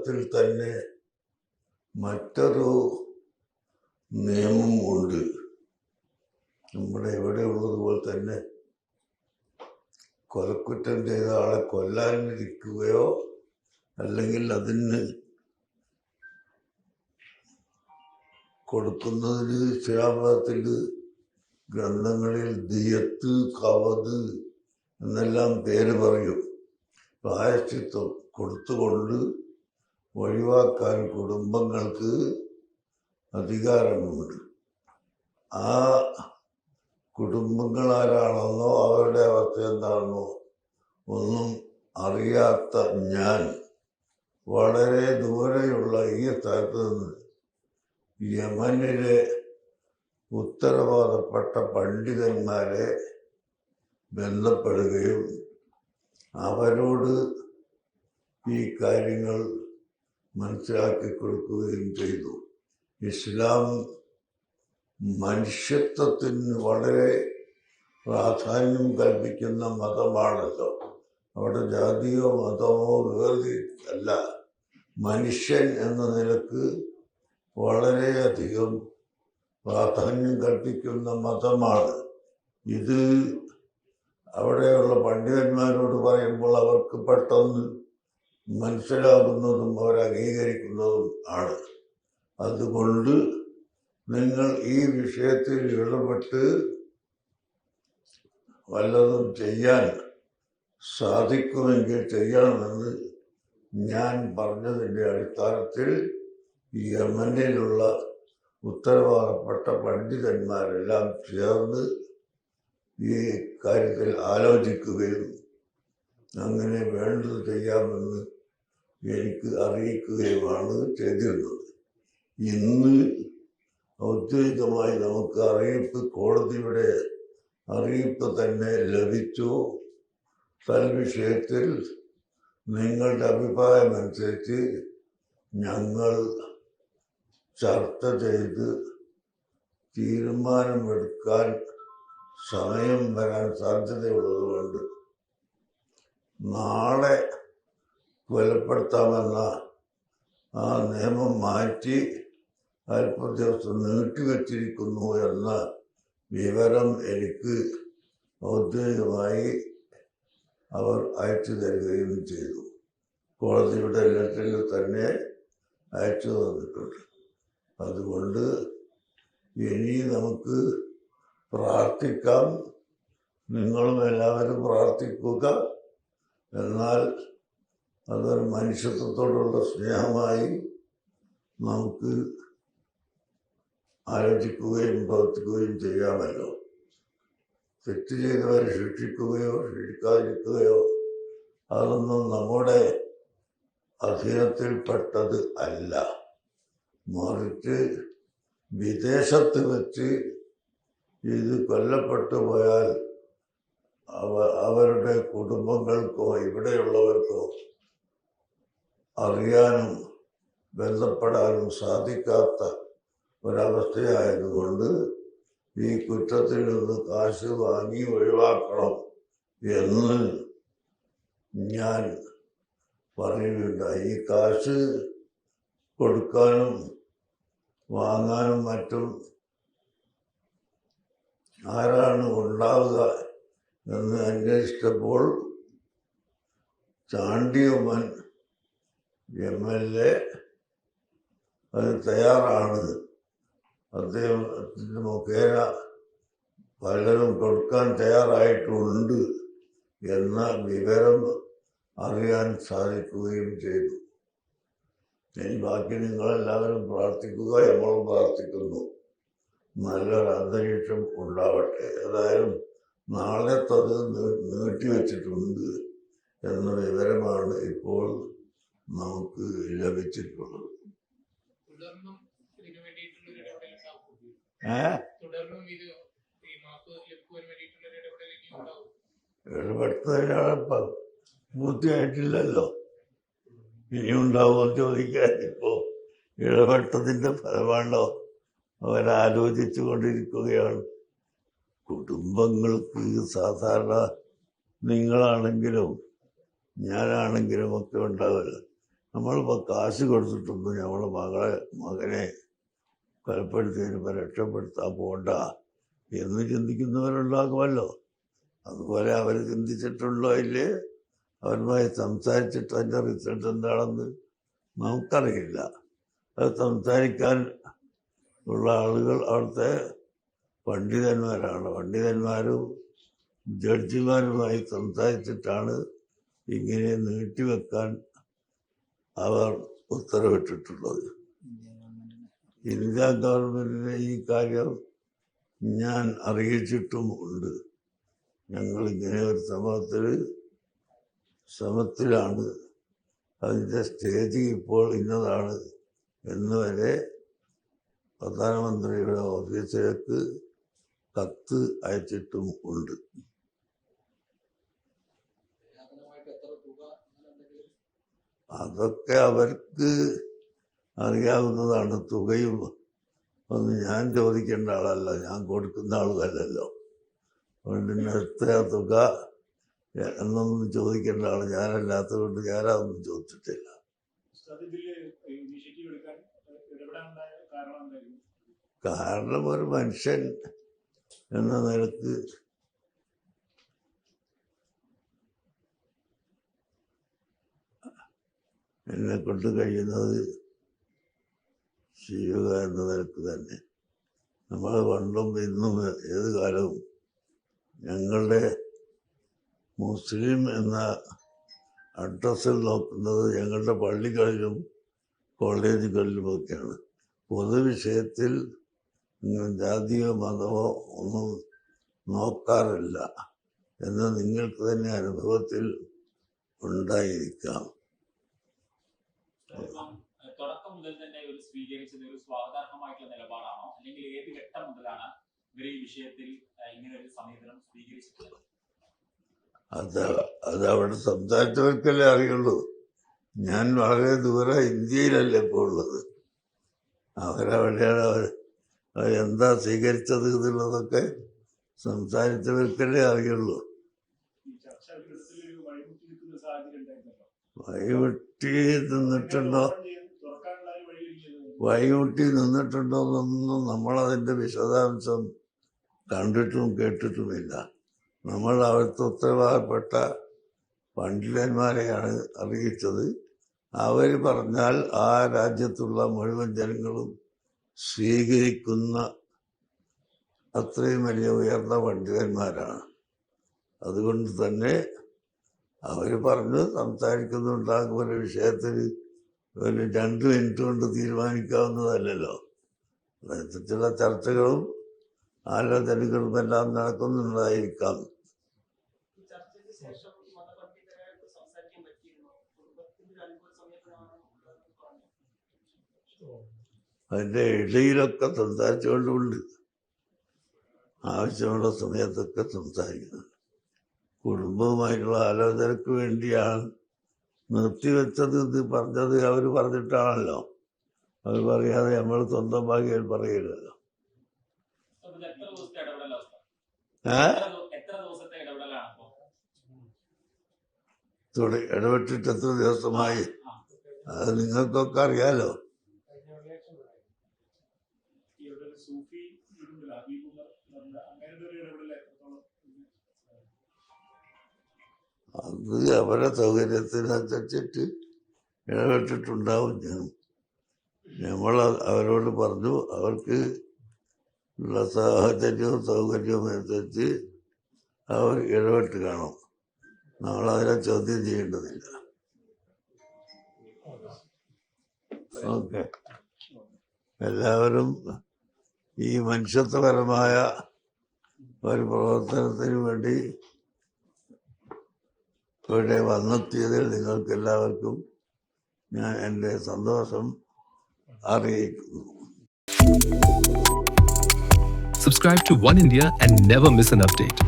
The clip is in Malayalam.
കൂട്ടത്തിൽ തന്നെ മറ്റൊരു നിയമം ഉണ്ട്. നമ്മുടെ ഇവിടെ ഉള്ളതുപോലെ തന്നെ കൊലക്കുറ്റം ചെയ്ത ആളെ കൊല്ലാനിരിക്കുകയോ അല്ലെങ്കിൽ അതിന് കൊടുക്കുന്നതിന് ശിലാപത്തിൽ ഗ്രന്ഥങ്ങളിൽ ദിയത്ത് കവത് എന്നെല്ലാം പേര് പറയും. പ്രായശ്ചിത്വം കൊടുത്തുകൊണ്ട് ഒഴിവാക്കാൻ കുടുംബങ്ങൾക്ക് അധികാരമുണ്ട്. ആ കുടുംബങ്ങൾ ആരാണെന്നോ അവരുടെ അവസ്ഥ എന്താണെന്നോ ഒന്നും അറിയാത്ത ഞാൻ വളരെ ദൂരെയുള്ള ഈ സ്ഥലത്ത് നിന്ന് യമനിലെ ഉത്തരവാദപ്പെട്ട പണ്ഡിതന്മാരെ ബന്ധപ്പെടുകയും അവരോട് ഈ കാര്യങ്ങൾ മനസ്സിലാക്കി കൊടുക്കുകയും ചെയ്തു. ഇസ്ലാം മനുഷ്യത്വത്തിന് വളരെ പ്രാധാന്യം കൽപ്പിക്കുന്ന മതമാണല്ലോ. അവിടെ ജാതിയോ മതമോ വേർതിരിച്ചല്ല. മനുഷ്യൻ എന്ന നിലയ്ക്ക് വളരെയധികം പ്രാധാന്യം കൽപ്പിക്കുന്ന മതമാണ്. ഇത് അവിടെയുള്ള പണ്ഡിതന്മാരോട് പറയുമ്പോൾ അവർക്ക് പെട്ടെന്ന് മനസ്സിലാകുന്നതും അവർ അംഗീകരിക്കുന്നതും ആണ്. അതുകൊണ്ട് നിങ്ങൾ ഈ വിഷയത്തിൽ ഇടപെട്ട് വല്ലതും ചെയ്യാൻ സാധിക്കുമെങ്കിൽ ചെയ്യണമെന്ന് ഞാൻ പറഞ്ഞതിന്റെ അടിസ്ഥാനത്തിൽ യമനിലുള്ള ഉത്തരവാദപ്പെട്ട പണ്ഡിതന്മാരെല്ലാം ചേർന്ന് ഈ കാര്യത്തിൽ ആലോചിക്കുകയും അങ്ങനെ വേണ്ടത് ചെയ്യാമെന്ന് എനിക്ക് അറിയിക്കുകയുമാണ് ചെയ്തിരുന്നത്. ഇന്ന് ഔദ്യോഗികമായി നമുക്ക് അറിയിപ്പ് കോടതിയുടെ അറിയിപ്പ് തന്നെ ലഭിച്ചു. തൽവിഷയത്തിൽ നിങ്ങളുടെ അഭിപ്രായമനുസരിച്ച് ഞങ്ങൾ ചർച്ച ചെയ്ത് തീരുമാനമെടുക്കാൻ സമയം വരാൻ സാധ്യതയുള്ളതുകൊണ്ട് നാളെ കൊലപ്പെടുത്താമെന്ന ആ നിയമം മാറ്റി അല്പ ദിവസം നീട്ടിവെച്ചിരിക്കുന്നു എന്ന വിവരം എനിക്ക് ഔദ്യോഗികമായി അവർ അയച്ചു തരികയും ചെയ്തു. കോടതിയുടെ ലെറ്ററിൽ തന്നെ അയച്ചു തന്നിട്ടുണ്ട്. അതുകൊണ്ട് ഇനി നമുക്ക് പ്രാർത്ഥിക്കാം. നിങ്ങളും എല്ലാവരും പ്രാർത്ഥിക്കുക. എന്നാൽ അതൊരു മനുഷ്യത്വത്തോടുള്ള സ്നേഹമായി നമുക്ക് ആലോചിക്കുകയും പ്രവർത്തിക്കുകയും ചെയ്യാമല്ലോ. തെറ്റ് ചെയ്തവരെ ശിക്ഷിക്കുകയോ ശിക്ഷിക്കാതിരിക്കുകയോ അതൊന്നും നമ്മുടെ അധീനത്തിൽപ്പെട്ടത് അല്ല. മറിച്ച് വിദേശത്ത് വെച്ച് ഇത് കൊല്ലപ്പെട്ടു പോയാൽ അവ അവരുടെ കുടുംബങ്ങൾക്കോ ഇവിടെയുള്ളവർക്കോ അറിയാനും ബന്ധപ്പെടാനും സാധിക്കാത്ത ഒരവസ്ഥയായതുകൊണ്ട് ഈ കുറ്റത്തിൽ നിന്ന് കാശ് വാങ്ങി ഒഴിവാക്കണം എന്ന് ഞാൻ പറയുകയുണ്ടായി. ഈ കാശ് കൊടുക്കാനും വാങ്ങാനും മറ്റും ആരാണ് ഉണ്ടാവുക എന്ന് അന്വേഷിച്ചപ്പോൾ ചാണ്ടിയുമ്മൻ എം എൽ എ അത് തയ്യാറാണ് അദ്ദേഹത്തിന് മുഖേന പലരും കൊടുക്കാൻ തയ്യാറായിട്ടുണ്ട് എന്ന വിവരം അറിയാൻ സാധിക്കുകയും ചെയ്തു. ഇനി ബാക്കി നിങ്ങളെല്ലാവരും പ്രാർത്ഥിക്കുക നമ്മളും പ്രാർത്ഥിക്കുന്നു. നല്ലൊരു അന്തരീക്ഷം ഉണ്ടാവട്ടെ. ഏതായാലും നാളെ തത് നീട്ടിവെച്ചിട്ടുണ്ട് എന്ന വിവരമാണ് ഇപ്പോൾ നമുക്ക് ലഭിച്ചിട്ടുള്ളത് ഇടപെടുത്തതിനാണ് പൂർത്തിയായിട്ടില്ലല്ലോ. ഇനി ഉണ്ടാവുമോ ചോദിക്കാൻ ഇപ്പോൾ ഇടപെട്ടതിന്റെ ഫലമാണോ അവരാലോചിച്ചു കൊണ്ടിരിക്കുകയാണ്. കുടുംബങ്ങൾക്ക് സാധാരണ നിങ്ങളാണെങ്കിലും ഞാനാണെങ്കിലും ഒക്കെ ഉണ്ടാവില്ല. നമ്മളിപ്പോൾ കാശ് കൊടുത്തിട്ടൊന്നും നമ്മളെ മകളെ മകനെ കൊലപ്പെടുത്തി വരുമ്പോൾ രക്ഷപ്പെടുത്താൻ പോണ്ട എന്ന് ചിന്തിക്കുന്നവരുണ്ടാകുമല്ലോ. അതുപോലെ അവർ ചിന്തിച്ചിട്ടുണ്ടോ ഇല്ലേ? അവരുമായി സംസാരിച്ചിട്ട് അതിന്റെ റിസൾട്ട് എന്താണെന്ന് നമുക്കറിയില്ല. അത് സംസാരിക്കാൻ ഉള്ള ആളുകൾ അവിടുത്തെ പണ്ഡിതന്മാരാണ്. പണ്ഡിതന്മാരും ജഡ്ജിമാരുമായി സംസാരിച്ചിട്ടാണ് ഇങ്ങനെ നീട്ടിവെക്കാൻ അവർ ഉത്തരവിട്ടിട്ടുള്ളത്. ഇന്ത്യ ഗവൺമെന്റിനെ ഈ കാര്യം ഞാൻ അറിയിച്ചിട്ടും ഉണ്ട്. ഞങ്ങൾ ഇങ്ങനെ ഒരു സമത്തിൽ ശ്രമത്തിലാണ്. അതിന്റെ സ്റ്റേജ് ഇപ്പോൾ ഇന്നതാണ്. എന്ന് വരെ പ്രധാനമന്ത്രിയുടെ ഓഫീസിലേക്ക് കത്ത് അയച്ചിട്ടും ഉണ്ട്. അതൊക്കെ അവർക്ക് അറിയാവുന്നതാണ്. തുകയും ഒന്നും ഞാൻ ചോദിക്കേണ്ട ആളല്ല. ഞാൻ കൊടുക്കുന്ന ആളല്ലല്ലോ അതുകൊണ്ട് എത്ര തുക എന്നൊന്നും ചോദിക്കേണ്ട ആൾ ഞാനല്ലാത്തത് കൊണ്ട് ഞാനതൊന്നും ചോദിച്ചിട്ടില്ല. കാരണം ഒരു മനുഷ്യൻ എന്ന നിലയ്ക്ക് എന്നെ കൊണ്ട് കഴിയുന്നത് ചെയ്യുക എന്ന നിലയ്ക്ക് തന്നെ. നമ്മൾ പണ്ടും ഇന്നും ഏത് കാലവും ഞങ്ങളുടെ മുസ്ലിം എന്ന അഡ്രസ്സിൽ നോക്കുന്നത് ഞങ്ങളുടെ പള്ളികളിലും കോളേജുകളിലുമൊക്കെയാണ്. പൊതുവിഷയത്തിൽ ജാതിയോ മതമോ ഒന്നും നോക്കാറില്ല എന്ന് നിങ്ങൾക്ക് തന്നെ അനുഭവത്തിൽ ഉണ്ടായിരിക്കാം. ഇപ്പം തുടക്കം മുതൽ തന്നെ ഒരു സ്വീകരിച്ചത് ഒരു സ്വാഗതാർഹമായിട്ടുള്ള നിലപാടാണോ? അല്ലെങ്കിൽ ഏത് ഘട്ടം മുതലാണ് ഇവർ ഈ വിഷയത്തിൽ ഇങ്ങനെ ഒരു സമീപനം സ്വീകരിച്ചിട്ടുള്ളത്? അത് അത് അവിടെ സംസാരിച്ചവർക്കല്ലേ അറിയുള്ളൂ. ഞാൻ വളരെ ദൂരെ ഇന്ത്യയിലല്ല ഇപ്പോൾ ഉള്ളത്. അവരവിടെയാണ് അവർ എന്താ സ്വീകരിച്ചത് എന്നുള്ളതൊക്കെ സംസാരിച്ചവർക്കല്ലേ അറിയുള്ളൂ ഈ ചർച്ച ഘട്ടത്തിൽ ഒരു വഴിമുട്ടി നിൽക്കുന്ന സാഹചര്യം വഴിമുട്ടി നിന്നിട്ടുണ്ടോ? വഴിമുട്ടി നിന്നിട്ടുണ്ടോ എന്നൊന്നും നമ്മളതിന്റെ വിശദാംശം കണ്ടിട്ടും കേട്ടിട്ടുമില്ല. നമ്മൾ അവിടുത്തെ ഉത്തരവാദപ്പെട്ട പണ്ഡിതന്മാരെയാണ് അറിയിച്ചത് അവർ പറഞ്ഞാൽ ആ രാജ്യത്തുള്ള മുഴുവൻ ജനങ്ങളും സ്വീകരിക്കുന്ന അത്രയും വലിയ ഉയർന്ന പണ്ഡിതന്മാരാണ്. അതുകൊണ്ട് തന്നെ അവർ പറഞ്ഞ് സംസാരിക്കുന്നുണ്ടാകും ഒരു വിഷയത്തിൽ ഒരു രണ്ട് മിനിറ്റ് കൊണ്ട് തീരുമാനിക്കാവുന്നതല്ലല്ലോ. നേതൃത്വത്തിലുള്ള ചർച്ചകളും ആലോചനകളും എല്ലാം നടക്കുന്നുണ്ടായിരിക്കാം. അതിന്റെ അതിന്റെ ഇടയിലൊക്കെ സംസാരിച്ചുകൊണ്ടുണ്ട് ആവശ്യമുള്ള സമയത്തൊക്കെ സംസാരിക്കുന്നുണ്ട് കുടുംബവുമായിട്ടുള്ള ആലോചനക്ക് വേണ്ടിയാണ് നിർത്തിവെച്ചത് ഇത് പറഞ്ഞത് അവർ പറഞ്ഞിട്ടാണല്ലോ. അവർ പറയാതെ നമ്മൾ സ്വന്തം ഭാഗ്യം പറയില്ലല്ലോ തുടങ്ങി ഇടപെട്ടിട്ട് എത്ര ദിവസമായി. അത് നിങ്ങൾക്കൊക്കെ അറിയാലോ. സൂഫി ഒരു ഇടപെടൽ എത്രത്തോളം അത് അവരെ സൗകര്യത്തിനനുസരിച്ചിട്ട് ഇടപെട്ടിട്ടുണ്ടാവും ഞാൻ. നമ്മൾ അവരോട് പറഞ്ഞു അവർക്ക് ഉള്ള സാഹചര്യവും സൗകര്യവും അനുസരിച്ച് അവർ ഇടപെട്ട് കാണും. നമ്മളതിനെ ചോദ്യം ചെയ്യേണ്ടതില്ല. ഓക്കെ. എല്ലാവരും ഈ മനുഷ്യത്വപരമായ ഒരു പ്രവർത്തനത്തിന് വേണ്ടി ഇവിടെ വന്നെത്തിയതിൽ നിങ്ങൾക്ക് എല്ലാവർക്കും ഞാൻ എന്റെ സന്തോഷം അറിയിക്കുന്നു Subscribe to One India and never miss an update.